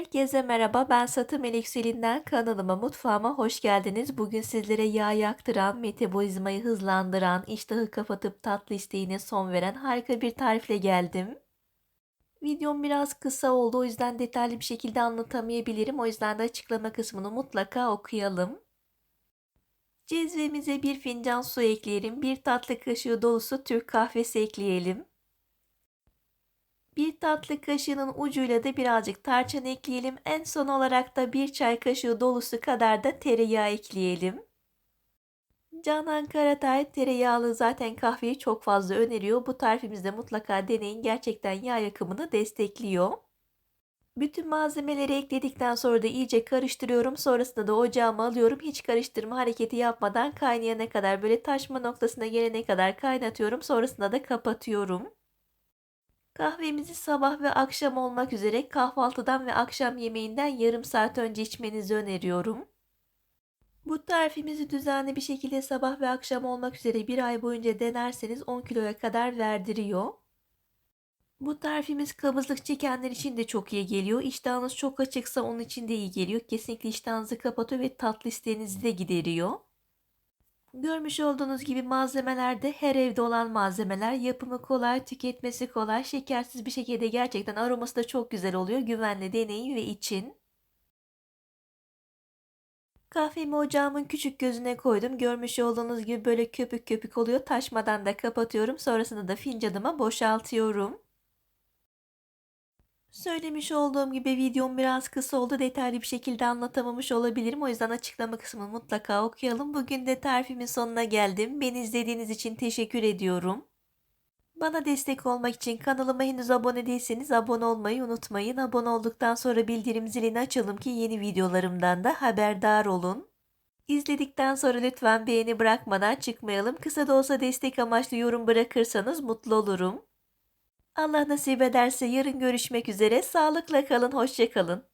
Herkese merhaba. Ben Satı Melek Selin'den kanalıma, mutfağıma hoş geldiniz. Bugün sizlere yağ yaktıran, metabolizmayı hızlandıran, iştahı kapatıp tatlı isteğine son veren harika bir tarifle geldim. Videom biraz kısa oldu. O yüzden detaylı bir şekilde anlatamayabilirim. O yüzden de açıklama kısmını mutlaka okuyalım. Cezvemize bir fincan su ekleyelim. Bir tatlı kaşığı dolusu Türk kahvesi ekleyelim. Bir tatlı kaşığının ucuyla da birazcık tarçın ekleyelim. En son olarak da bir çay kaşığı dolusu kadar da tereyağı ekleyelim. Canan Karatay tereyağlı zaten kahveyi çok fazla öneriyor. Bu tarifimizde mutlaka deneyin. Gerçekten yağ yakımını destekliyor. Bütün malzemeleri ekledikten sonra da iyice karıştırıyorum. Sonrasında da ocağıma alıyorum. Hiç karıştırma hareketi yapmadan kaynayana kadar böyle taşma noktasına gelene kadar kaynatıyorum. Sonrasında da kapatıyorum. Kahvemizi sabah ve akşam olmak üzere kahvaltıdan ve akşam yemeğinden yarım saat önce içmenizi öneriyorum. Bu tarifimizi düzenli bir şekilde sabah ve akşam olmak üzere bir ay boyunca denerseniz 10 kiloya kadar verdiriyor. Bu tarifimiz kabızlık çekenler için de çok iyi geliyor. İştahınız çok açıksa onun için de iyi geliyor. Kesinlikle iştahınızı kapatıyor ve tatlı isteğinizi de gideriyor. Görmüş olduğunuz gibi malzemeler de her evde olan malzemeler. Yapımı kolay, tüketmesi kolay, şekersiz bir şekilde gerçekten aroması da çok güzel oluyor. Güvenli deneyin ve için. Kahvemi ocağımın küçük gözüne koydum. Görmüş olduğunuz gibi böyle köpük köpük oluyor. Taşmadan da kapatıyorum. Sonrasında da fincanıma boşaltıyorum. Söylemiş olduğum gibi videom biraz kısa oldu. Detaylı bir şekilde anlatamamış olabilirim. O yüzden açıklama kısmını mutlaka okuyalım. Bugün de tarifimin sonuna geldim. Beni izlediğiniz için teşekkür ediyorum. Bana destek olmak için kanalıma henüz abone değilseniz abone olmayı unutmayın. Abone olduktan sonra bildirim zilini açalım ki yeni videolarımdan da haberdar olun. İzledikten sonra lütfen beğeni bırakmadan çıkmayalım. Kısa da olsa destek amaçlı yorum bırakırsanız mutlu olurum. Allah nasip ederse yarın görüşmek üzere. Sağlıkla kalın, hoşça kalın.